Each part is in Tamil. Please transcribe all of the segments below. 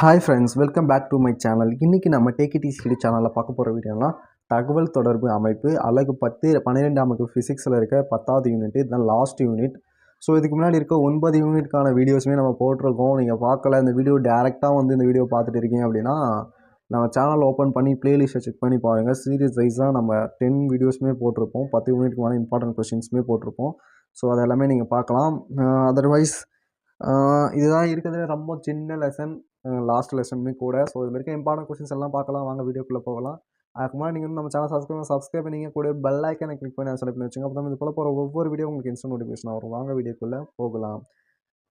Hi friends welcome back to my channel இன்றைக்கி நம்ம டேக் சேனலில் பார்க்க போகிற வீடியோனா தகவல் தொடர்பு அமைப்பு அழகு பத்து பன்னிரெண்டாம் அமைப்பு ஃபிசிக்ஸில் இருக்க பத்தாவது யூனிட் இதுதான் லாஸ்ட் யூனிட் ஸோ இதுக்கு முன்னாடி இருக்க ஒன்பது யூனிட்கான வீடியோஸுமே நம்ம போட்டிருக்கோம். நீங்கள் பார்க்கல இந்த வீடியோ டேரெக்டாக வந்து இந்த வீடியோ பார்த்துட்டு இருக்கீங்க அப்படின்னா நம்ம சேனல் ஓப்பன் பண்ணி ப்ளேலிஸ்ட்டை செக் பண்ணி பாருங்கள் சீரியஸ் வைஸாக நம்ம டென் வீடியோஸுமே போட்டிருப்போம். பத்து யூனிட்க்கு மேலே இம்பார்ட்டன்ட் கொஷின்ஸுமே போட்டிருப்போம். ஸோ அதெல்லாமே நீங்கள் பார்க்கலாம். அதர்வைஸ் இதுதான் இருக்கிறதுல ரொம்ப சின்ன லெசன் லாஸ்ட் லெசனுமே கூட. ஸோ இது வரைக்கும் இம்பார்ட்டன்ட் கொஸ்டின்ஸ் எல்லாம் பார்க்கலாம். வாங்க வீடியோக்குள்ளே போகலாம். அதுக்கு முன்னாடி நீங்கள் நம்ம சேனல் சப்ஸ்கிரைப் சப்ஸ்கிரைப் பண்ணிங்க கூட பெல் ஐக்கனை கிளிக் பண்ணி செலக்ட் பண்ணி வச்சுங்க. அப்போ இது போல போகிற ஒவ்வொரு வீடியோ உங்களுக்கு இன்ஸ்டன்ட் நோட்டிஃபிகேஷன் வரும். வாங்க வீடியோக்குள்ளே போகலாம்.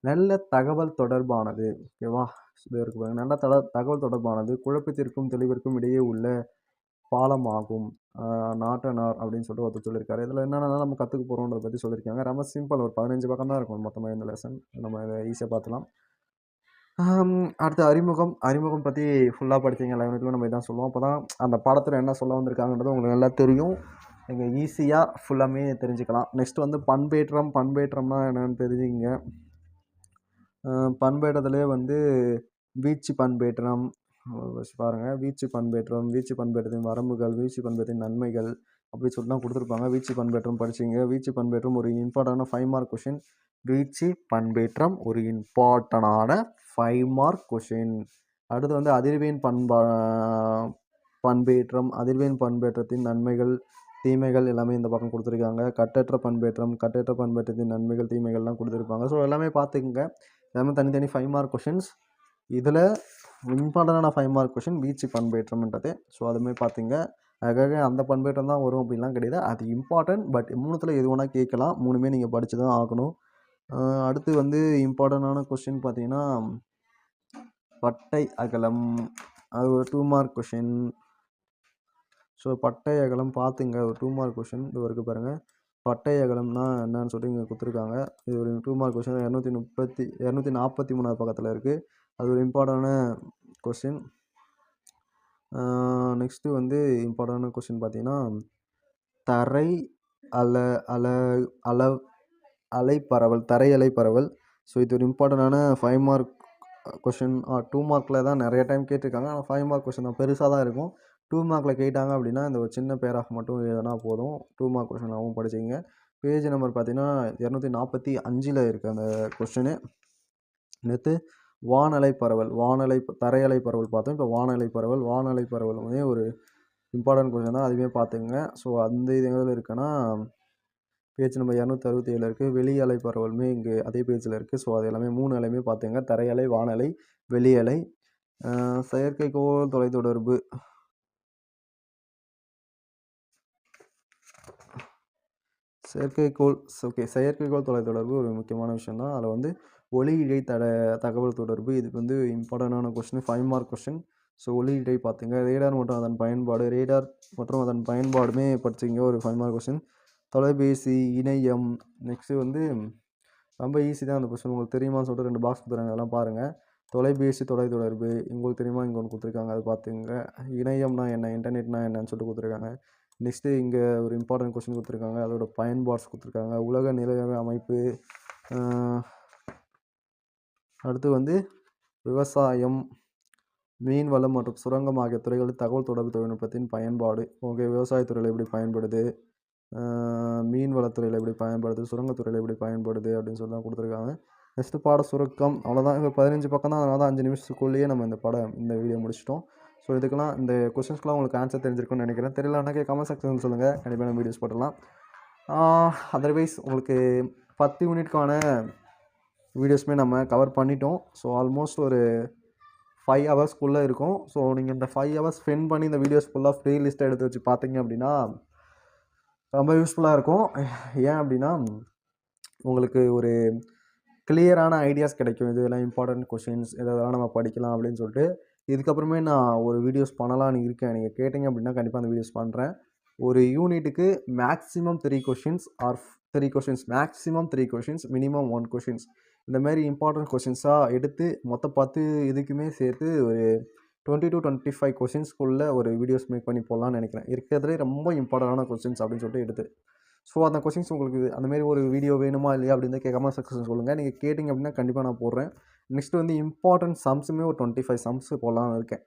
நல்ல தகவல் தொடர்பானது. ஓகேவா இது இருக்கு பாருங்க. நல்ல தட தகவல் தொடர்பானது. குழப்பத்திற்கும் தெளிவிற்கும் இடையே உள்ள பாலமாகும். நாட்டனார் அப்படின்னு சொல்லிட்டு ஒருத்தர் சொல்லியிருக்காரு இதில் என்னென்னா நம்ம கற்றுக்க போகிறோன்றதை பற்றி சொல்லியிருக்காங்க ரொம்ப சிம்பிள் ஒரு பதினஞ்சு பக்கம் தான் இருக்கும். மொத்தமாக இந்த லெசன் நம்ம இதை ஈஸியாக பார்த்துலாம் அடுத்து அறிமுகம். அறிமுகம் பற்றி ஃபுல்லாக படித்தீங்க லெவனுக்குள்ள நம்ம இதான் சொல்லுவோம். அப்போ தான் அந்த பாடத்தில் என்ன சொல்ல வந்திருக்காங்கன்றது உங்களுக்கு நல்லா தெரியும். நீங்கள் ஈஸியாக ஃபுல்லாமே தெரிஞ்சுக்கலாம். நெக்ஸ்ட் வந்து பண்பேற்றம். பண்பேற்றம்னா என்னென்னு தெரிஞ்சுங்க பண்பேற்றத்துலேயே வந்து வீச்சு பண்பேற்றம். பாருங்கள் வீச்சு பண்பேற்றம் வீச்சு பண்பேற்றத்தின் வரம்புகள் வீச்சு பண்பேற்றத்தின் நன்மைகள் அப்படி சொல்லிட்டு தான் கொடுத்துருப்பாங்க. வீச்சு பண்பேற்றம் படிச்சிங்க. வீச்சு பண்பேற்றம் ஒரு இம்பார்ட்டண்டான ஃபைவ் மார்க் கொஷின் வீச்சு பண்பேற்றம் ஒரு இம்பார்ட்டனான ஃபைவ் மார்க் கொஷின் அடுத்து வந்து அதிர்வேன் பண்பா பண்பேற்றம் அதிர்வேன் பண்பேற்றத்தின் நன்மைகள் தீமைகள் எல்லாமே இந்த பக்கம் கொடுத்துருக்காங்க. கட்டற்ற பண்பேற்றம் கட்டற்ற பண்பேற்றத்தின் நன்மைகள் தீமைகள்லாம் கொடுத்துருப்பாங்க. ஸோ எல்லாமே பார்த்துக்குங்க. எல்லாமே தனித்தனி ஃபைவ் மார்க் கொஷின்ஸ் இதில் இம்பார்ட்டண்டான ஃபைவ் மார்க் கொஷின் வீச்சு பண்பேற்றம்ன்றது. ஸோ அதுமாதிரி பார்த்துங்க. அதுக்காக அந்த பண்பேற்றம் தான் வரும் அப்படின்லாம் கிடையாது. அது இம்பார்ட்டன்ட் பட் மூணுத்தில் எது வேணால் கேட்கலாம். மூணுமே நீங்கள் படித்து தான் ஆகணும் அடுத்து வந்து இம்பார்ட்டண்டான கொஷின் பார்த்தீங்கன்னா பட்டை அகலம். அது ஒரு டூ மார்க் கொஷின் ஸோ பட்டை அகலம் பார்த்துங்க. ஒரு டூ மார்க் கொஷின் இது வரைக்கும் பாருங்கள் பட்டை அகலம்னா என்னன்னு சொல்லிட்டு இங்கே கொடுத்துருக்காங்க. இது ஒரு டூ மார்க் கொஷின் இரநூத்தி முப்பத்தி இரநூத்தி நாற்பத்தி மூணாவது பக்கத்தில் இருக்குது அது ஒரு இம்பார்ட்டண்டான கொஷின் நெக்ஸ்ட்டு வந்து இம்பார்ட்டண்டான கொஷின் பார்த்தீங்கன்னா தரை அல அல அல அலைப்பரவல் தரை அலைப்பரவல். ஸோ இது ஒரு இம்பார்ட்டண்டான ஃபைவ் மார்க் கொஷின் டூ மார்க்கில் தான் நிறைய டைம் கேட்டிருக்காங்க. ஆனால் ஃபைவ் மார்க் கொஷின் தான். பெருசாக தான் இருக்கும். டூ மார்க்கில் கேட்டாங்க அப்படின்னா இந்த ஒரு சின்ன பேராக மட்டும் எழுதினா போதும். டூ மார்க் கொஷினாகவும் படிச்சிங்க பேஜ் நம்பர் பார்த்தீங்கன்னா இரநூத்தி நாற்பத்தி அஞ்சில் இருக்குது அந்த கொஷினு நேற்று வானலை பரவல் வானலை தரையலை பரவல் பார்த்தோம். இப்போ வானலை பரவல் வானலை பரவல் வந்து ஒரு இம்பார்ட்டன்ட் கொஷின் தான். அதுவுமே பார்த்துங்க ஸோ அந்த இது எதில் இருக்குன்னா பேஜ் நம்பர் இரநூத்தி அறுபத்தி ஏழில் இருக்குது வெளி அலை பரவலுமே இங்கே அதே பேஜில் இருக்குது ஸோ அது எல்லாமே மூணு அலையுமே பார்த்துங்க தரையலை வானலை வெளியலை செயற்கைக்கோள் தொலைத்தொடர்பு. செயற்கைக்கோள் ஓகே செயற்கைக்கோள் தொலைத்தொடர்பு ஒரு முக்கியமான விஷயம் தான் அதில் வந்து ஒளி இடை தட தகவல் தொடர்பு இதுக்கு வந்து இம்பார்ட்டண்டான question five mark question so ஒளி இடை பார்த்துங்க ரேடார் மற்றும் அதன் பயன்பாடு ரேடார் மற்றும் அதன் பயன்பாடுமே படிச்சிங்க ஒரு ஃபைவ் மார்க் கொஸ்டின் தொலைபேசி இணையம் நெக்ஸ்ட்டு வந்து ரொம்ப ஈஸி தான் அந்த கொஸ்டின் உங்களுக்கு தெரியுமான்னு சொல்லிட்டு ரெண்டு பாக்ஸ் கொடுத்துருங்க அதெல்லாம் பாருங்கள் தொலைபேசி தொலைத்தொடர்பு உங்களுக்கு தெரியுமா இங்கே ஒன்று கொடுத்துருக்காங்க. அது பார்த்துங்க. இணையம்னா என்ன? இன்டர்நெட்னா என்னன்னு சொல்லிட்டு கொடுத்துருக்காங்க. நெக்ஸ்ட்டு இங்கே ஒரு இம்பார்ட்டன்ட் கொஸ்டின் கொடுத்துருக்காங்க. அதோட பயன்பாட்ஸ் கொடுத்துருக்காங்க. உலக நிலைய அமைப்பு அடுத்து வந்து விவசாயம் மீன் வளம் மற்றும் சுரங்கம் ஆகிய துறைகளில் தகவல் தொடர்பு தொழில்நுட்பத்தின் பயன்பாடு. ஓகே விவசாயத்துறையில் எப்படி பயன்படுது? மீன் வளத்துறையில் எப்படி பயன்படுது சுரங்கத்துறையில் எப்படி பயன்படுது அப்படின்னு சொல்லி தான் கொடுத்துருக்காங்க. நெக்ஸ்ட்டு பாட சுருக்கம் அவ்வளோதான் இப்போ பதினஞ்சு பக்கம் தான் அதனால தான் அஞ்சு நிமிஷத்துக்குள்ளேயே நம்ம இந்த படம் இந்த வீடியோ முடிச்சிட்டோம். ஸோ இதுக்கெல்லாம் இந்த கொஸ்டின்ஸ்க்குலாம் உங்களுக்கு ஆன்சர் தெரிஞ்சிருக்கும்னு நினைக்கிறேன். தெரியலனாக்கே கமெண்ட் செக்ஷன் சொல்லுங்கள் கண்டிப்பாக நம்ம வீடியோஸ் போடலாம் அதர்வைஸ் உங்களுக்கு பத்து யூனிட்கான வீடியோஸுமே நம்ம கவர் பண்ணிட்டோம். ஸோ ஆல்மோஸ்ட் ஒரு ஃபைவ் ஹவர்ஸ்க்குள்ளே இருக்கும். ஸோ நீங்கள் இந்த ஃபைவ் ஹவர்ஸ் ஸ்பெண்ட் பண்ணி இந்த வீடியோஸ் ஃபுல்லாக ஃப்ரீ லிஸ்ட்டை எடுத்து வச்சு பார்த்தீங்க அப்படின்னா ரொம்ப யூஸ்ஃபுல்லாக இருக்கும். ஏன் அப்படின்னா உங்களுக்கு ஒரு கிளியரான ஐடியாஸ் கிடைக்கும். இதெல்லாம் இம்பார்ட்டன்ட் கொஷின்ஸ் இதெல்லாம் நம்ம படிக்கலாம் அப்படின்னு சொல்லிட்டு. இதுக்கப்புறமே நான் ஒரு வீடியோஸ் பண்ணலான்னு இருக்கேன். நீங்கள் கேட்டிங்க அப்படின்னா கண்டிப்பாக அந்த வீடியோஸ் பண்ணுறேன் ஒரு யூனிட்டுக்கு maximum three questions or three questions maximum three questions minimum one questions இந்த மாதிரி இம்பார்ட்டன்ட் கொஷின்ஸாக எடுத்து மொத்தம் பத்து இதுக்குமே சேர்த்து ஒரு டுவெண்ட்டி டு டுவெண்ட்டி ஃபைவ் கொஷின்ஸ்க்குள்ளே ஒரு வீடியோஸ் மேக் பண்ணி போடலான்னு நினைக்கிறேன். இருக்கிறதுலே ரொம்ப இம்பார்ட்டண்டான கொஷின்ஸ் அப்படின்னு சொல்லிட்டு எடுத்து. ஸோ அந்த கொஷின்ஸ் உங்களுக்கு அந்தமாரி ஒரு வீடியோ வேணுமா இல்லையா அப்படின்னு கேட்காம சக்ஸஸ் சொல்லுங்கள் நீங்கள் கேட்டிங்க அப்படின்னா கண்டிப்பாக நான் போடுறேன். நெக்ஸ்ட் வந்து இம்பார்ட்டன்ட் சம்ஸுமே ஒரு டுவெண்ட்டி ஃபைவ் சம்ஸ் போடலான்னு இருக்கேன்.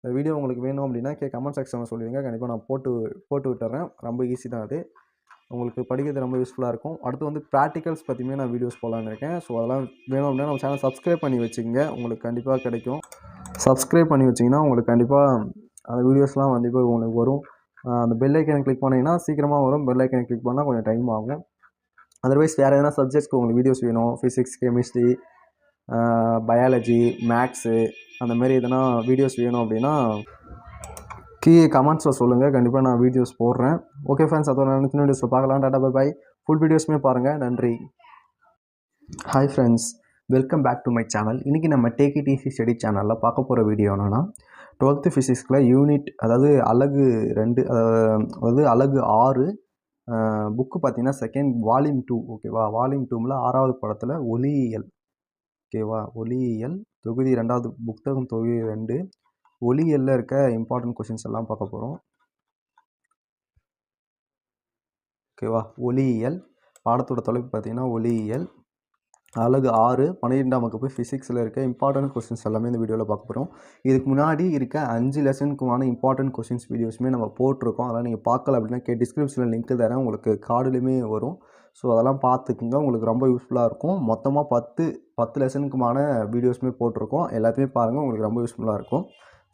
இந்த வீடியோ உங்களுக்கு வேணும் அப்படின்னா கே கமெண்ட் செக்ஷனில் சொல்லிடுங்க. கண்டிப்பாக நான் போட்டு போட்டு விட்டுறேன். ரொம்ப ஈஸி தான் அது. உங்களுக்கு படிக்கிறது ரொம்ப யூஸ்ஃபுல்லாக இருக்கும். அடுத்து வந்து ப்ராக்டிகல்ஸ் பற்றியுமே நான் வீடியோஸ் போகலான்னு இருக்கேன். ஸோ அதெல்லாம் வேணும் அப்படின்னா நம்ம சேனல் சப்ஸ்கிரைப் பண்ணி வச்சுக்கோங்க. உங்களுக்கு கண்டிப்பாக கிடைக்கும். சப்ஸ்கிரைப் பண்ணி வச்சிங்கன்னா உங்களுக்கு கண்டிப்பாக அந்த வீடியோஸ்லாம் வந்து இப்போ உங்களுக்கு வரும். அந்த பெல் ஐக்கனை கிளிக் பண்ணிங்கன்னா சீக்கிரமாக வரும். பெல் ஐக்கனை கிளிக் பண்ணால் கொஞ்சம் டைம் ஆகும். அதர்வைஸ் வேறு எதனா சப்ஜெக்ட்ஸ்க்கு உங்களுக்கு வீடியோஸ் வேணும். ஃபிசிக்ஸ் கெமிஸ்ட்ரி பயாலஜி மேக்ஸு அந்த மாதிரி எதனா வீடியோஸ் வேணும் அப்படின்னா கீ கமெண்ட்ஸில் சொல்லுங்கள் கண்டிப்பாக நான் வீடியோஸ் போடுறேன். ஓகே ஃப்ரெண்ட்ஸ் அதோட நினைச்சு வீடியோஸில் பார்க்கலாம். டாடா பை பை ஃபுல் வீடியோஸுமே பாருங்கள் நன்றி. Hi friends welcome back to my channel இன்றைக்கி நம்ம டேக் இட் ஈஸி ஸ்டடி சேனலில் பார்க்க போகிற வீடியோ என்னென்னா டுவெல்த்து ஃபிசிக்ஸில் யூனிட் அதாவது அலகு ரெண்டு அதாவது அழகு ஆறு புக்கு பார்த்திங்கன்னா செகண்ட் வால்யூம் டூ ஓகேவா வால்யூம் டூவில் ஆறாவது படத்தில் ஒளியியல் ஓகேவா ஒளியியல் தொகுதி ரெண்டாவது புத்தகம் தொகுதி ரெண்டு ஒளியியலில் இருக்க இம்பார்ட்டன்ட் கொஷின்ஸ் எல்லாம் பார்க்க போகிறோம் ஓகேவா ஒளியியல் பாடத்தோட தொலைப்பு பார்த்தீங்கன்னா ஒளியியல் அழகு ஆறு பன்னிரெண்டாம் வகுப்பு ஃபிசிக்ஸில் இருக்க இம்பார்ட்டன்ட் கொஸ்டின்ஸ் எல்லாமே இந்த வீடியோவில் பார்க்க போகிறோம் இதுக்கு முன்னாடி இருக்க அஞ்சு லெசனுக்குமான இம்பார்ட்டன்ட் கொஸ்டின்ஸ் வீடியோஸுமே நம்ம போட்டிருக்கோம். அதெல்லாம் நீங்கள் பார்க்கல அப்படின்னா கே டிஸ்கிரிப்ஷனில் லிங்க் தரேன். உங்களுக்கு கார்டுலையுமே வரும். ஸோ அதெல்லாம் பார்த்துக்குங்க. உங்களுக்கு ரொம்ப யூஸ்ஃபுல்லாக இருக்கும். மொத்தமாக பத்து பத்து லெசனுக்குமான வீடியோஸுமே போட்டிருக்கோம். எல்லாத்தையுமே பாருங்கள் உங்களுக்கு ரொம்ப யூஸ்ஃபுல்லாக இருக்கும்.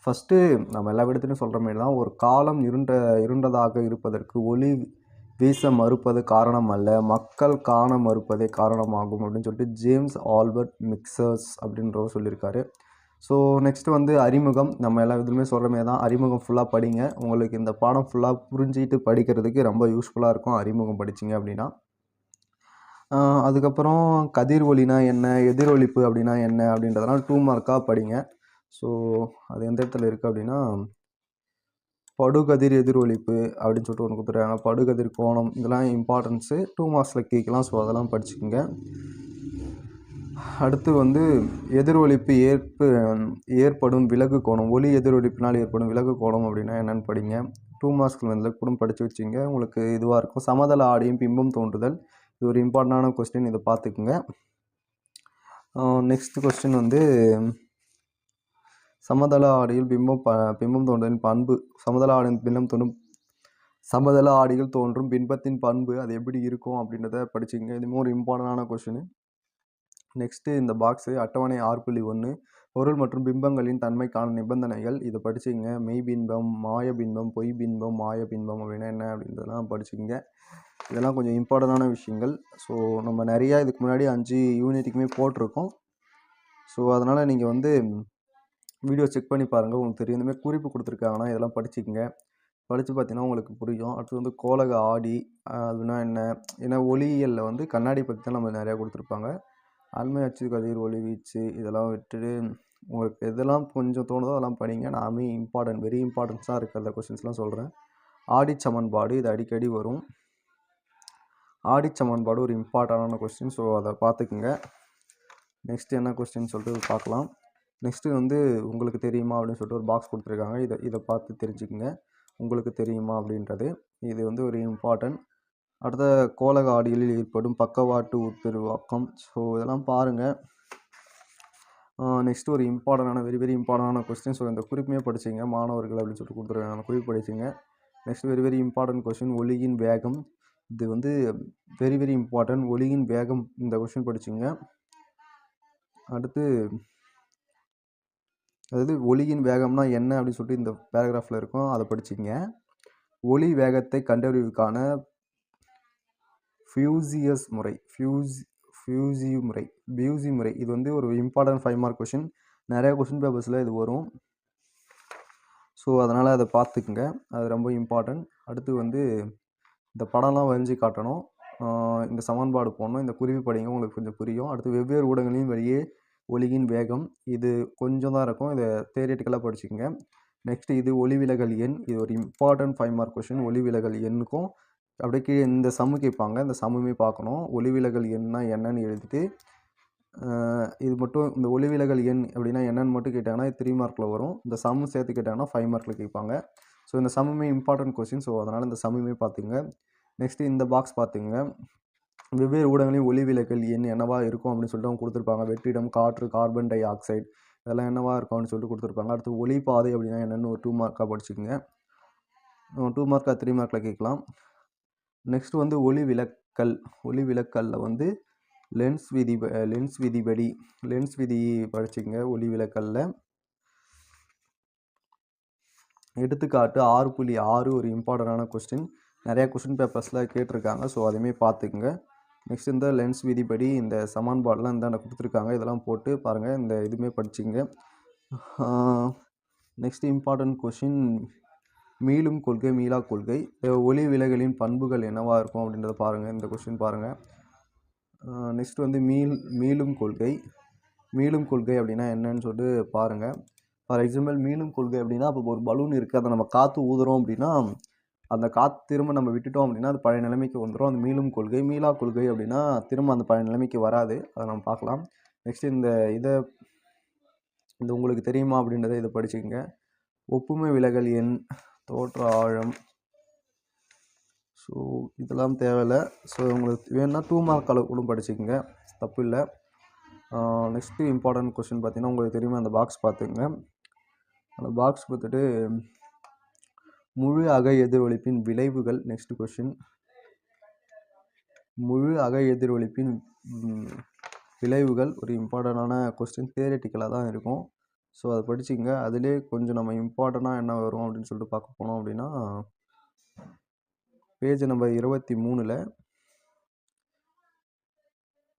ஃபஸ்ட்டு நம்ம எல்லா இடத்துலையும் சொல்கிற மாதிரி தான் ஒரு காலம் இருண்ட இருண்டதாக இருப்பதற்கு ஒளி வீச மறுப்பது காரணம் அல்ல மக்கள் காண மறுப்பதே காரணமாகும் அப்படின்னு சொல்லிட்டு ஜேம்ஸ் ஆல்பர்ட் மிக்சர்ஸ் அப்படின்றவர் சொல்லியிருக்காரு. ஸோ நெக்ஸ்ட் வந்து அறிமுகம். நம்ம எல்லா இதுலையுமே சொல்கிற மாதிரி தான். அறிமுகம் ஃபுல்லாக படிங்க. உங்களுக்கு இந்த பாடம் ஃபுல்லாக புரிஞ்சிக்கிட்டு படிக்கிறதுக்கு ரொம்ப யூஸ்ஃபுல்லாக இருக்கும். அறிமுகம் படிச்சிங்க அப்படின்னா. அதுக்கப்புறம் கதிர் ஒளினா என்ன எதிரொலிப்பு அப்படின்னா என்ன அப்படின்றதெல்லாம் டூ மார்க்காக படிங்க. ஸோ அது எந்த இடத்துல இருக்குது அப்படின்னா படுகதிர் எதிரொலிப்பு அப்படின்னு சொல்லிட்டு ஒன்று கொடுத்துருக்காங்க. படுகதிர் கோணம் இதெல்லாம் இம்பார்ட்டன்ஸு டூ மார்க்ஸில் கேட்கலாம் ஸோ அதெல்லாம் படிச்சுக்கோங்க. அடுத்து வந்து எதிரொலிப்பு ஏற்பு ஏற்படும் விலகு கோணம். ஒளி எதிரொலிப்பினால் ஏற்படும் விலகு கோணம் அப்படின்னா என்னென்னு படிங்க. டூ மார்க்ஸில் வந்து கூட படித்து வச்சுங்க உங்களுக்கு இதுவாக இருக்கும். சமதள ஆடியும் பிம்பம் தோன்றுதல். இது ஒரு இம்பார்ட்டண்டான கொஸ்டின் இதை பார்த்துக்குங்க. நெக்ஸ்ட் கொஸ்டின் வந்து சமதள ஆடியில் பிம்பம் ப பிம்பம் தோன்றின் பண்பு. சமதள ஆடியின் பிம்பம் தோன்றும் சமதள ஆடியில் தோன்றும் பின்பத்தின் பண்பு. அது எப்படி இருக்கும் அப்படின்றத படிச்சுங்க இது ஒரு இம்பார்ட்டண்டான கொஸ்டின் நெக்ஸ்ட்டு இந்த பாக்ஸு அட்டவணை ஆறு புள்ளி ஒன்று பொருள் மற்றும் பிம்பங்களின் தன்மைக்கான நிபந்தனைகள். இதை படிச்சுங்க மெய் பின்பம் மாய பின்பம் பொய் பின்பம் மாய பின்பம் அப்படின்னா என்ன அப்படின்றதெல்லாம் படிச்சுங்க இதெல்லாம் கொஞ்சம் இம்பார்ட்டண்டான விஷயங்கள். ஸோ நம்ம நிறையா இதுக்கு முன்னாடி அஞ்சு யூனிட்டுக்குமே போட்டிருக்கோம். ஸோ அதனால் நீங்கள் வந்து வீடியோ செக் பண்ணி பாருங்கள் உங்களுக்கு தெரியும். இந்தமாதிரி குறிப்பு கொடுத்துருக்காங்கன்னா இதெல்லாம் படிச்சுக்கோங்க. படித்து பார்த்தீங்கன்னா உங்களுக்கு புரியும். அடுத்து வந்து கோலக ஆடி அதுனா என்ன? ஏன்னா ஒளியியலில் வந்து கண்ணாடி பற்றி தான் நம்ம நிறையா கொடுத்துருப்பாங்க. அண்மை அச்சு கதிர் ஒளி வீச்சு இதெல்லாம் விட்டுட்டு உங்களுக்கு எதெல்லாம் கொஞ்சம் தோணுதோ அதெல்லாம் படிங்க. நாமே இம்பார்ட்டன்ட் வெரி இம்பார்ட்டன்ஸாக இருக்கிற கொஷின்ஸ்லாம் சொல்கிறேன் ஆடி சமன்பாடு இது அடிக்கடி வரும். ஆடி சமன்பாடு ஒரு இம்பார்ட்டண்டான கொஸ்டின் ஸோ அதை பார்த்துக்குங்க. நெக்ஸ்ட் என்ன கொஸ்டின் சொல்லிட்டு பார்க்கலாம். நெக்ஸ்ட்டு வந்து உங்களுக்கு தெரியுமா அப்படின்னு சொல்லிட்டு ஒரு பாக்ஸ் கொடுத்துருக்காங்க. இதை இதை பார்த்து தெரிஞ்சுக்குங்க. உங்களுக்கு தெரியுமா அப்படின்றது. இது வந்து ஒரு இம்பார்ட்டன்ட் அடுத்த கோலக ஆடிகளில் ஏற்படும் பக்கவாட்டு உட்பெருவாக்கம். ஸோ இதெல்லாம் பாருங்கள் நெக்ஸ்ட் ஒரு இம்பார்ட்டண்டான வெரி வெரி இம்பார்ட்டண்டான கொஸ்டின் ஸோ இந்த குறிப்புமே படிச்சிங்க. மாணவர்கள் அப்படின்னு சொல்லிட்டு கொடுத்துருக்காங்க. குறிப்பு படிச்சிங்க. Next very very important question ஒளியின் வேகம். இது வந்து வெரி வெரி இம்பார்ட்டன்ட் ஒளியின் வேகம் இந்த கொஸ்டின் படிச்சிங்க. அடுத்து அதாவது ஒளியின் வேகம்னா என்ன அப்படின்னு சொல்லிட்டு இந்த பேராகிராஃபில் இருக்கும். அதை படிச்சிங்க ஒளி வேகத்தை கண்டறிவுக்கான ஃபியூசியஸ் முறை ஃபியூஸ் ஃபியூசி முறை பியூசி முறை. இது வந்து ஒரு இம்பார்ட்டன்ட் ஃபைவ் மார்க் கொஷின் நிறைய கொஷின் பேப்பர்ஸில் இது வரும். ஸோ அதனால் அதை பார்த்துக்குங்க. அது ரொம்ப இம்பார்ட்டன்ட் அடுத்து வந்து இந்த படம்லாம் வரைஞ்சி காட்டணும். இந்த சமன்பாடு போடணும். இந்த குருவி படிங்க உங்களுக்கு கொஞ்சம் புரியும். அடுத்து வெவ்வேறு ஊடகங்களின் வழியே ஒளியின் வேகம். இது கொஞ்சம் தான் இருக்கும். இதை தேரியட்டிக்கலாக படிச்சுக்கோங்க. நெக்ஸ்ட் இது ஒளி விலகல் எண். இது ஒரு இம்பார்ட்டன்ட் ஃபைவ் மார்க் கொஷின் ஒளி விலகல் எண்ணுக்கும் அப்படியே கீழே இந்த சம்மு கேட்பாங்க இந்த சம்முமே பார்க்கணும். ஒளி விலகல் எண்ணா என்னன்னு எழுதிட்டு இது மட்டும் இந்த ஒளி விலகல் எண் அப்படின்னா என்னன்னு மட்டும் கேட்டாங்கன்னா த்ரீ மார்க்கில் வரும். இந்த சம்மு சேர்த்து கேட்டாங்கன்னா ஃபைவ் மார்க்கில் கேட்பாங்க. ஸோ இந்த சம்முமே இம்பார்ட்டன்ட் கொஸ்டின் ஸோ அதனால் இந்த சம்முமே பார்த்துங்க நெக்ஸ்ட்டு இந்த பாக்ஸ் பார்த்துங்க வெவ்வேறு ஊடகங்களையும் ஒளி விலகல் எண் என்னவாக இருக்கும் அப்படின்னு சொல்லிட்டு அவங்க கொடுத்துருப்பாங்க. வெற்றிடம் காற்று கார்பன் டை ஆக்சைடு இதெல்லாம் என்னவா இருக்கும் அப்படின்னு சொல்லிட்டு கொடுத்துருப்பாங்க. அடுத்து ஒளி பாதை அப்படின்னா என்னென்னு ஒரு டூ மார்க்காக படிச்சுக்கோங்க. டூ மார்க்காக த்ரீ மார்க்கில் கேட்கலாம். நெக்ஸ்ட் வந்து ஒளி விலக்கல் ஒளி விலக்கல்ல வந்து லென்ஸ் விதி லென்ஸ் விதிபடி லென்ஸ் விதி படிச்சுக்கங்க ஒளி விலக்கல்ல எடுத்துக்காட்டு ஆறு புள்ளி ஆறு ஒரு இம்பார்ட்டண்டான கொஸ்டின் நிறையா கொஸ்டின் பேப்பர்ஸில் கேட்டிருக்காங்க. ஸோ அதையுமே பார்த்துக்குங்க. நெக்ஸ்ட் இந்த லென்ஸ் விதிப்படி இந்த சமான்பாடெலாம் இந்தாண்ட கொடுத்துருக்காங்க. இதெல்லாம் போட்டு பாருங்கள் இந்த இதுவுமே படிச்சுங்க. நெக்ஸ்ட் இம்பார்ட்டன்ட் கொஷின் மீளும் கொள்கை மீளா கொள்கை. ஒளி விலகலின் பண்புகள் என்னவாக இருக்கும் அப்படின்றத பாருங்கள் இந்த கொஷின் பாருங்கள் நெக்ஸ்ட் வந்து மீள் மீளும் கொள்கை. மீளும் கொள்கை அப்படின்னா என்னன்னு சொல்லிட்டு பாருங்கள் ஃபார் எக்ஸாம்பிள் மீளும் கொள்கை அப்படின்னா இப்போ ஒரு பலூன் இருக்குது அதை நம்ம காற்று ஊதுறோம் அப்படின்னா அந்த காற்று திரும்ப நம்ம விட்டுட்டோம் அப்படின்னா அது பழைய நிலைமைக்கு வந்துடும் அந்த மீளும் கொள்கை மீளா கொள்கை அப்படின்னா திரும்ப அந்த பழைய நிலைமைக்கு வராது. அதை நம்ம பார்க்கலாம். நெக்ஸ்ட் இந்த இதை இந்த உங்களுக்கு தெரியுமா அப்படின்றத இதை படிச்சுக்கோங்க. ஒப்புமை விலகல் எண் தோற்ற ஆழம். ஸோ இதெல்லாம் தேவையில்லை. ஸோ உங்களுக்கு வேணும்னா டூ மார்க் அளவு கூட படிச்சுக்கோங்க. தப்பு இல்லை. நெக்ஸ்ட்டு இம்பார்ட்டன்ட் கொஸ்டின் பார்த்தீங்கன்னா உங்களுக்கு தெரியுமா? அந்த பாக்ஸ் பார்த்துங்க அந்த பாக்ஸ் பார்த்துட்டு முழு அக எதிரொலிப்பின் விளைவுகள் நெக்ஸ்ட் கொஸ்டின் முழு அக எதிரொலிப்பின் விளைவுகள் ஒரு இம்பார்ட்டண்டான கொஸ்டின் தியரட்டிக்கலாக தான் இருக்கும். ஸோ அதை படிச்சுங்க அதிலே கொஞ்சம் நம்ம இம்பார்ட்டண்ட்டாக என்ன வரும் அப்படின்னு சொல்லிட்டு பார்க்க போனோம் அப்படின்னா பேஜ் நம்பர் இருபத்தி மூணில்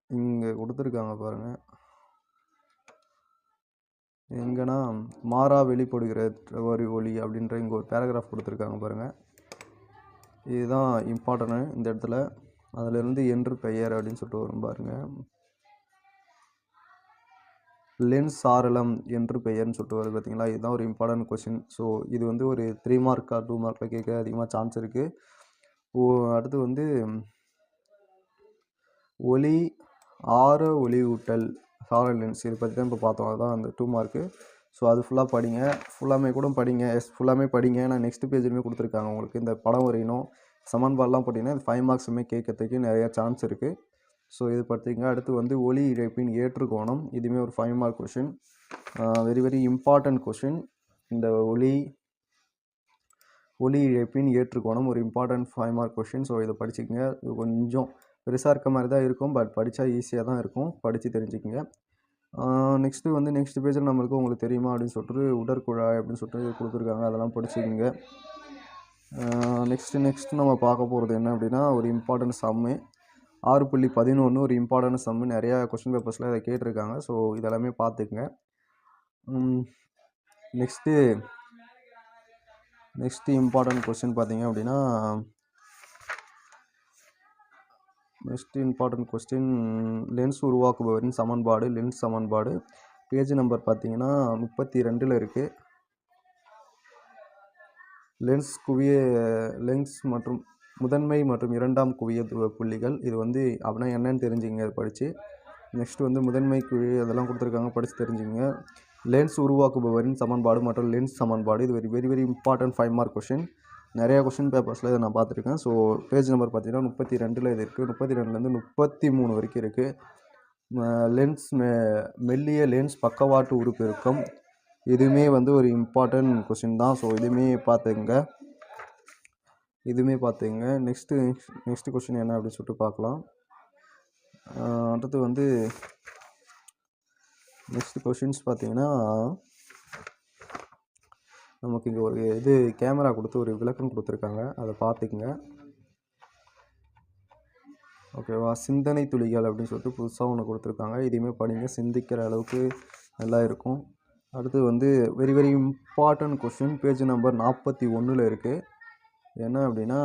இங்கே கொடுத்துருக்காங்க பாருங்கள் எங்கன்னா மாறா வெளிப்படுகிற ஒரு ஒளி அப்படின்ற இங்கே ஒரு பேராகிராஃப் கொடுத்துருக்காங்க பாருங்கள் இதுதான் இம்பார்ட்டனு இந்த இடத்துல. அதிலிருந்து என்று பெயர் அப்படின்னு சொல்லிட்டு வரும் பாருங்கள் லென்ஸ் சாரலம் என்று பெயர்னு சொல்லிட்டு வருது பார்த்தீங்களா இதுதான் ஒரு இம்பார்ட்டன்ட் கொஷின் ஸோ இது வந்து ஒரு த்ரீ மார்க்காக டூ மார்க்கில் கேட்க அதிகமாக சான்ஸ் இருக்குது ஓ அடுத்து வந்து ஒளி ஆர ஒளியூட்டல் சாலட் லென்ஸ் இதை பற்றி தான் இப்போ பார்த்தோம். அதுதான் அந்த டூ மார்க்கு ஸோ அது ஃபுல்லாக படிங்க. ஃபுல்லாமே கூட படிங்க. எஸ் ஃபுல்லாமே படிங்க. நான் நெக்ஸ்ட் பேஜ்லையுமே கொடுத்துருக்காங்க உங்களுக்கு. இந்த படம் வரையணும். சமன்பாடெலாம் போட்டிங்கன்னா இது ஃபைவ் மார்க்ஸுமே கேட்கறதுக்கு நிறையா சான்ஸ் இருக்குது ஸோ இது பார்த்திங்க அடுத்து வந்து ஒலி இழைப்பின் ஏற்றுக்கோணம். இதுவுமே ஒரு five mark question very very important question இந்த ஒளி ஒலி இழைப்பின் ஏற்றுக்கோணம் ஒரு important five mark question so இதை படிச்சுக்கங்க. இது கொஞ்சம் பெருசாக இருக்க மாதிரி தான் இருக்கும். பட் படித்தா ஈஸியாக தான் இருக்கும். படித்து தெரிஞ்சுக்கங்க. நெக்ஸ்ட்டு வந்து நெக்ஸ்ட் பேஜில் நம்மளுக்கு உங்களுக்கு தெரியுமா அப்படின்னு சொல்லிட்டு உடற்குழாய் அப்படின்னு சொல்லிட்டு கொடுத்துருக்காங்க. அதெல்லாம் படிச்சுக்கோங்க. நெக்ஸ்ட்டு நெக்ஸ்ட் நம்ம பார்க்க போகிறது என்ன அப்படின்னா ஒரு இம்பார்ட்டன்ட் சம்மு ஆறு புள்ளி பதினொன்று ஒரு இம்பார்ட்டன்ட் சம்மு நிறையா கொஸ்டின் பேப்பர்ஸில் இதை கேட்டிருக்காங்க. ஸோ இதெல்லாமே பார்த்துக்குங்க. நெக்ஸ்ட்டு நெக்ஸ்ட்டு இம்பார்ட்டன்ட் கொஸ்டின் பார்த்தீங்க அப்படின்னா நெக்ஸ்ட் இம்பார்ட்டன்ட் கொஸ்டின் லென்ஸ் உருவாக்குபவரின் சமன்பாடு லென்ஸ் சமன்பாடு. பேஜ் நம்பர் பார்த்தீங்கன்னா முப்பத்தி ரெண்டில் இருக்குது லென்ஸ் குவிய லென்ஸ் மற்றும் முதன்மை மற்றும் இரண்டாம் குவிய புள்ளிகள். இது வந்து அப்படின்னா என்னன்னு தெரிஞ்சுங்க படித்து நெக்ஸ்ட் வந்து முதன்மை குழி அதெல்லாம் கொடுத்துருக்காங்க படித்து தெரிஞ்சுங்க லென்ஸ் உருவாக்குபவரின் சமன்பாடு மற்றும் லென்ஸ் சமன்பாடு. இது very very very important five mark question நிறையா கொஷின் பேப்பர்ஸில் இதை நான் பார்த்துருக்கேன். ஸோ பேஜ் நம்பர் பார்த்தீங்கன்னா முப்பத்தி ரெண்டில் இது இருக்குது முப்பத்தி ரெண்டுலேருந்து முப்பத்தி மூணு வரைக்கும் இருக்குது லென்ஸ் மெ மெல்லிய லென்ஸ் பக்கவாட்டு உறுப்பு இருக்கும். இதுவுமே வந்து ஒரு இம்பார்ட்டன்ட் கொஷின் தான். ஸோ இதுவுமே பார்த்துங்க. இதுவுமே பார்த்துங்க. நெக்ஸ்ட்டு நெக்ஸ்ட் கொஷின் என்ன அப்படின்னு சொல்லிட்டு பார்க்கலாம். அடுத்து வந்து நெக்ஸ்ட் கொஷின்ஸ் பார்த்தீங்கன்னா நமக்கு இங்கே ஒரு இது கேமரா கொடுத்து ஒரு விளக்கம் கொடுத்துருக்காங்க. அதை பார்த்துக்குங்க. ஓகேவா? சிந்தனை துளிகள் அப்படின்னு சொல்லிட்டு புதுசாக ஒன்று கொடுத்துருக்காங்க. இதையுமே படிங்க. சிந்திக்கிற அளவுக்கு நல்லா இருக்கும். அடுத்து வந்து very very important question page number நாற்பத்தி ஒன்றில் இருக்குது என்ன அப்படின்னா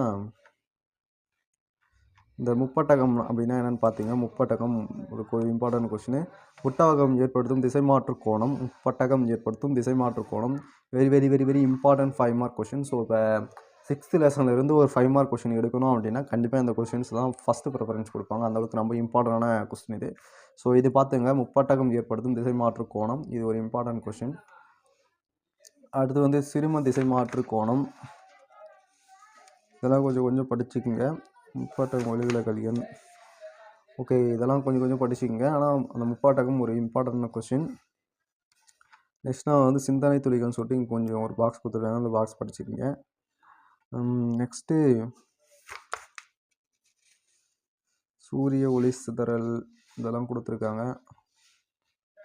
இந்த முப்பட்டகம் அப்படின்னா என்னென்னு பார்த்தீங்கன்னா முப்பட்டகம் ஒரு இம்பார்ட்டன்ட் கொஷின் புட்டகம் ஏற்படுத்தும் திசை மாற்று கோணம் முப்பட்டகம் ஏற்படுத்தும் திசை மாற்று கோணம். Very very very very important five mark question so இப்போ சிக்ஸ்த்து லெசன்லேருந்து ஒரு ஃபைவ் மார்க் கொஷின் எடுக்கணும் அப்படின்னா கண்டிப்பாக இந்த கொஷின்ஸ் தான் ஃபஸ்ட்டு ப்ரிஃபரன்ஸ் கொடுப்பாங்க. அந்தளவுக்கு ரொம்ப இம்பார்ட்டண்டான கொஸ்டின் இது. ஸோ இது பார்த்துங்க முப்பட்டகம் ஏற்படுத்தும் திசை மாற்று கோணம். இது ஒரு இம்பார்ட்டன்ட் கொஷின் அடுத்து வந்து சிறும திசை மாற்று கோணம். இதெல்லாம் கொஞ்சம் கொஞ்சம் படிச்சுக்குங்க. முப்பாட்டகம் ஒளிவிலகல் எண் ஓகே இதெல்லாம் கொஞ்சம் கொஞ்சம் படிச்சுக்கோங்க. ஆனால் அந்த முப்பாட்டகம் ஒரு இம்பார்ட்டண்டான கொஷின் நெக்ஸ்ட் நான் வந்து சிந்தனை துளிகள்னு சொல்லிட்டு இங்கே கொஞ்சம் ஒரு பாக்ஸ் கொடுத்துருக்காங்க. அந்த பாக்ஸ் படிச்சுக்கங்க. நெக்ஸ்ட்டு சூரிய ஒளி சிதறல் இதெல்லாம் கொடுத்துருக்காங்க.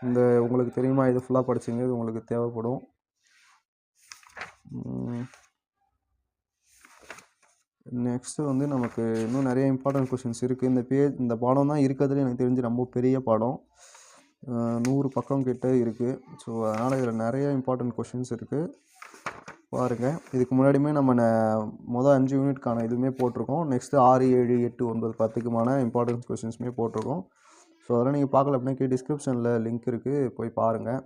இந்த உங்களுக்கு தெரியுமா? இது ஃபுல்லாக படிச்சுங்க இது உங்களுக்கு தேவைப்படும். நெக்ஸ்ட்டு வந்து நமக்கு இன்னும் நிறைய இம்பார்ட்டன்ட் கொஷின்ஸ் இருக்குது இந்த பேஜ் இந்த பாடம் தான் இருக்கிறதுல எனக்கு தெரிஞ்சு ரொம்ப பெரிய பாடம். நூறு பக்கம் கிட்ட இருக்குது ஸோ அதனால் இதில் நிறைய இம்பார்ட்டன்ட் கொஷின்ஸ் இருக்குது பாருங்கள் இதுக்கு முன்னாடியுமே நம்ம ந- மொதல் அஞ்சு யூனிட்கான இதுவுமே போட்டிருக்கோம். நெக்ஸ்ட்டு ஆறு ஏழு எட்டு ஒன்பது பத்துக்குமான இம்பார்ட்டன்ஸ் கொஷின்ஸுமே போட்டிருக்கோம். ஸோ அதெல்லாம் நீங்கள் பார்க்கல அப்படின்னா கீழே டிஸ்கிரிப்ஷனில் லிங்க் இருக்குது போய் பாருங்கள்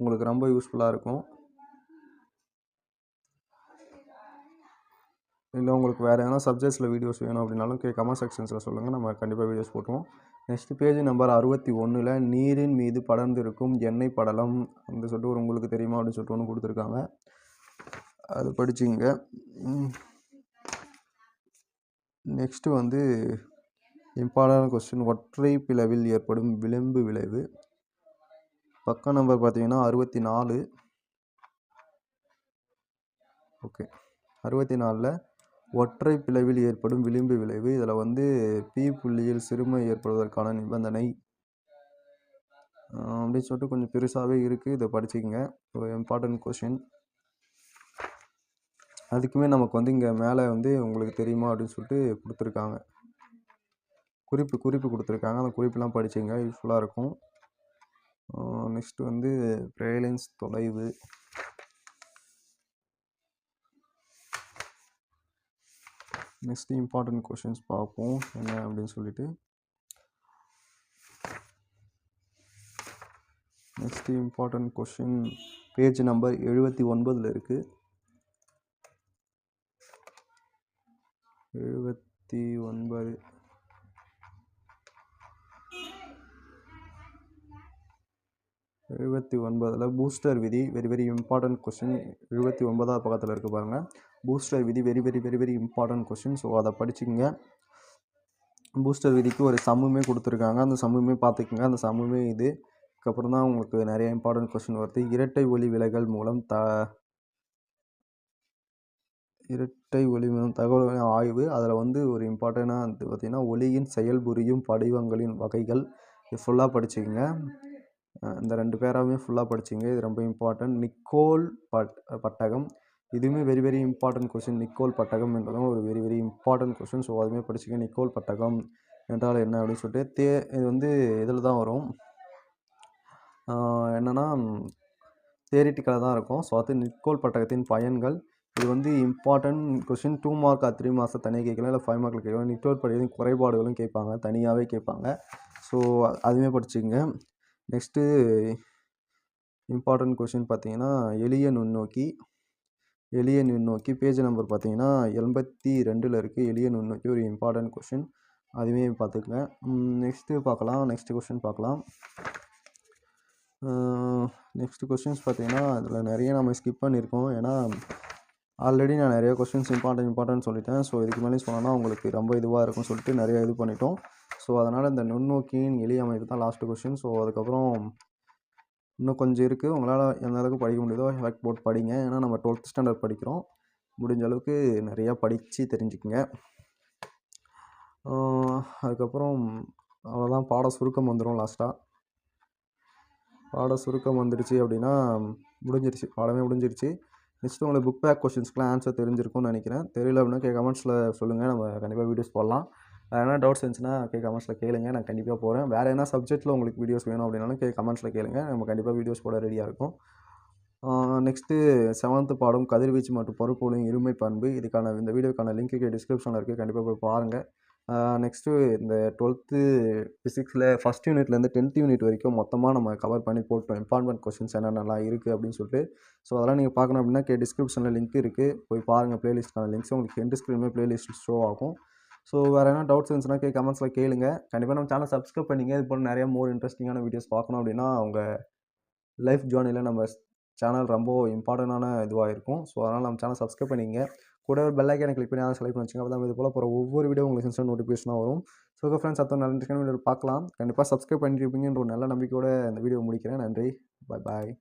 உங்களுக்கு ரொம்ப யூஸ்ஃபுல்லாக இருக்கும். இல்லை உங்களுக்கு வேறு எதனா சப்ஜெக்ட்ஸில் வீடியோஸ் வேணும் அப்படின்னாலும் கே கமெண்ட் செக்ஷன்ஸில் சொல்லுங்கள் நம்ம கண்டிப்பாக வீடியோஸ் போட்டுருவோம். நெக்ஸ்ட் பேஜ் நம்பர் அறுபத்தி ஒன்றில் நீரின் மீது படர்ந்திருக்கும் எண்ணெய் படலம் அப்படின்னு சொல்லிட்டு ஒரு உங்களுக்கு தெரியுமா அப்படின்னு சொல்லிட்டு ஒன்று கொடுத்துருக்காங்க. அது படிச்சுங்க நெக்ஸ்ட்டு வந்து இம்பார்ட்டன்ட் கொஸ்டின் ஒற்றை பிளவில் ஏற்படும் விளிம்பு விளைவு. பக்கம் நம்பர் பார்த்தீங்கன்னா அறுபத்தி நாலு. ஓகே. அறுபத்தி நாலில் ஒற்றை பிளவில் ஏற்படும் விளிம்பு விளைவு. இதில் வந்து பி புள்ளியில் சிறுமை ஏற்படுவதற்கான நிபந்தனை. அப்படின்னு சொல்லிட்டு கொஞ்சம் பெருசாகவே இருக்குது இதை படிச்சுக்கோங்க. ஒரு இம்பார்ட்டன்ட் கொஷின் அதுக்குமே நமக்கு வந்து இங்கே மேலே வந்து உங்களுக்கு தெரியுமா அப்படின்னு சொல்லிட்டு கொடுத்துருக்காங்க. குறிப்பு குறிப்பு கொடுத்துருக்காங்க. அந்த குறிப்பெலாம் படிச்சுங்க யூஸ்ஃபுல்லாக இருக்கும். நெக்ஸ்ட் வந்து பிரேலன்ஸ் தொலைவு. நெக்ஸ்ட் இம்பார்ட்டன்ட் கொஷின்ஸ் பார்ப்போம். என்ன அப்படின்னு சொல்லிட்டு. Next important question page number எழுபத்தி ஒன்பதில் இருக்குது எழுபத்தி ஒன்பது. எழுபத்தி ஒன்பதில் பூஸ்டர் விதி வெரி வெரி இம்பார்ட்டன்ட் கொஷின் எழுபத்தி ஒன்பதாவது பக்கத்தில் இருக்குது பாருங்கள் பூஸ்டர் விதி very very very very important question so அதை படிச்சுக்கோங்க. பூஸ்டர் விதிக்கு ஒரு சம்முமே கொடுத்துருக்காங்க. அந்த சம்முமே பார்த்துக்குங்க. அந்த சம்முமே இது. அதுக்கப்புறம் தான் உங்களுக்கு நிறைய இம்பார்ட்டன்ட் கொஷின் வருது. இரட்டை ஒளி விலகல் மூலம் த இரட்டை ஒளி மூலம் தகவல் ஆய்வு. அதில் வந்து ஒரு இம்பார்ட்டண்டாக வந்து பார்த்திங்கன்னா ஒளியின் செயல்புரியும் படிவங்களின் வகைகள். இது ஃபுல்லாக படிச்சுக்கோங்க. இந்த ரெண்டு பேராமே ஃபுல்லாக படிச்சிங்க இது ரொம்ப இம்பார்ட்டன்ட் நிக்கோல் பட் பட்டகம். இதுவுமே very very important question Nicol பட்டகம் என்பதும் ஒரு very very important question so அதுவுமே படிச்சுக்க நிக்கோல் பட்டகம் என்றால் என்ன அப்படின்னு சொல்லிட்டு தே இது வந்து இதில் தான் வரும். என்னென்னா தேரிட்டிக்கலாக தான் இருக்கும். ஸோ அது நிக்கோல் பட்டகத்தின் பயன்கள். இது வந்து important question two mark three மார்க்ஸை தனியாக கேட்கலாம். இல்லை ஃபைவ் மார்க்கில் கேட்கலாம். நிக்கோல் பட்டகத்தின் குறைபாடுகளும் கேட்பாங்க. தனியாகவே கேட்பாங்க. ஸோ அதுவுமே படிச்சுங்க நெக்ஸ்ட்டு இம்பார்ட்டன்ட் கொஷின் பார்த்தீங்கன்னா எளிய நுண்ணோக்கி. எளிய நுண்ணோக்கி. பேஜ் நம்பர் பார்த்தீங்கன்னா எண்பத்தி ரெண்டில் இருக்குது எளிய நுண்ணோக்கி ஒரு இம்பார்ட்டன்ட் கொஷின் அதுவே பார்த்துக்கங்க. நெக்ஸ்ட்டு பார்க்கலாம். நெக்ஸ்ட் கொஷின் பார்க்கலாம். நெக்ஸ்ட் கொஷின்ஸ் பார்த்தீங்கன்னா அதில் நிறைய நம்ம ஸ்கிப் பண்ணியிருக்கோம். ஏன்னா ஆல்ரெடி நான் நிறைய கொஷின்ஸ் இம்பார்ட்டன்ட் இம்பார்ட்டன்ட் சொல்லிட்டேன். ஸோ இதுக்கு மேலே சொன்னால் உங்களுக்கு ரொம்ப இதுவாக இருக்கும்னு சொல்லிட்டு நிறைய இது பண்ணிட்டோம். ஸோ அதனால் இந்த நுண்ணோக்கியின் எளிய அமைப்பு தான் லாஸ்ட்டு கொஷின் ஸோ அதுக்கப்புறம் இன்னும் கொஞ்சம் இருக்குது. உங்களால் எந்த அளவுக்கு படிக்க முடியுதோ எஃபெக்ட் போட்டு படிங்க. ஏன்னா நம்ம டுவெல்த் ஸ்டாண்டர்ட் படிக்கிறோம். முடிஞ்ச அளவுக்கு நிறையா படித்து தெரிஞ்சுக்குங்க. அதுக்கப்புறம் அவ்வளோதான் பாட சுருக்கம் வந்துடும் லாஸ்ட்டாக பாட சுருக்கம் வந்துடுச்சு அப்படின்னா முடிஞ்சிருச்சு. பாடமே முடிஞ்சிருச்சு. நெக்ஸ்ட் உங்களுக்கு புக் பேக் கொஷின்ஸ்க்குலாம் ஆன்சர் தெரிஞ்சிருக்கும்னு நினைக்கிறேன். தெரியல அப்படின்னா கே கமெண்ட்ஸில் சொல்லுங்கள் நம்ம கண்டிப்பாக வீடியோஸ் போடலாம். எதனா டவுட்ஸ் இருந்துச்சுன்னா கே கமெண்ட்ஸில் கேளுங்க. நான் கண்டிப்பாக போகிறேன் வேறு எதனா சப்ஜெக்ட்டில் உங்களுக்கு வீடியோஸ் வேணும் அப்படின்னாலும் கே கமெண்ட்ஸில் கேளுங்க. நம்ம கண்டிப்பாக வீடியோஸ் போட ரெடியாக இருக்கும். நெக்ஸ்ட்டு செவன்த்து பாடம் கதிர்வீச்சு மற்றும் பொறுப்புகளின் இருமை பண்பு. இதுக்கான இந்த வீடியோக்கான லிங்க் டிஸ்கிரிப்ஷனில் இருக்குது கண்டிப்பாக போய் பாருங்கள் நெக்ஸ்ட்டு இந்த டுவெல்த்து ஃபிசிக்ஸில் ஃபஸ்ட் யூனிட்லேருந்து டென்த் யூனிட் வரைக்கும் மொத்தமாக நம்ம கவர் பண்ணி போட்டோம் இம்பார்ட்டன்ட் கொஷின்ஸ் என்னென்னலாம் இருக்குது அப்படின்னு சொல்லிட்டு. ஸோ அதெல்லாம் நீங்கள் பார்க்கணும் அப்படின்னா கே டிஸ்கிரிப்ஷனில் லிங்க் இருக்குது போய் பாருங்கள் ப்ளேலிஸ்ட்க்கான லிங்க்ஸ் உங்களுக்கு எண்டு ஸ்க்ரீனுமே ப்ளேலிஸ்ட் ஷோ ஆகும். ஸோ வேறு என்ன டவுட்ஸ் இருந்துச்சுன்னா கே கமெண்ட்ஸில் கேளுங்க. கண்டிப்பாக நம்ம சேனல் சப்ஸ்கிரைப் பண்ணிங்க. இது போல் நிறைய மோர் இன்ட்ரெஸ்டிங்கான வீடியோஸ் பார்க்கணும் அப்படின்னா அவங்க லைஃப் ஜேர்னியில் நம்ம சேனல் ரொம்ப இம்பார்ட்டண்டான இதுவாக இருக்கும். ஸோ அதனால் நம்ம சேனல் சப்ஸ்கிரைப் பண்ணிங்க. கூட ஒரு பெல் ஐக்கானை கிளிக் பண்ணி அதை செலக்ட் பண்ணி அப்போ தான் இது போல் போகிற ஒவ்வொரு வீடியோ உங்களுக்கு இன்ஸ்டன்ட் நோட்டிஃபிகேஷனாக வரும். ஸோ ஓகே ஃப்ரெண்ட்ஸ் அத்தனை நல்ல வீடியோ பார்க்கலாம். கண்டிப்பாக சப்ஸ்கிரைப் பண்ணியிருப்பீங்கன்ற ஒரு நல்ல நம்பிக்கையோட இந்த வீடியோ முடிக்கிறேன். நன்றி. பாய் பாய்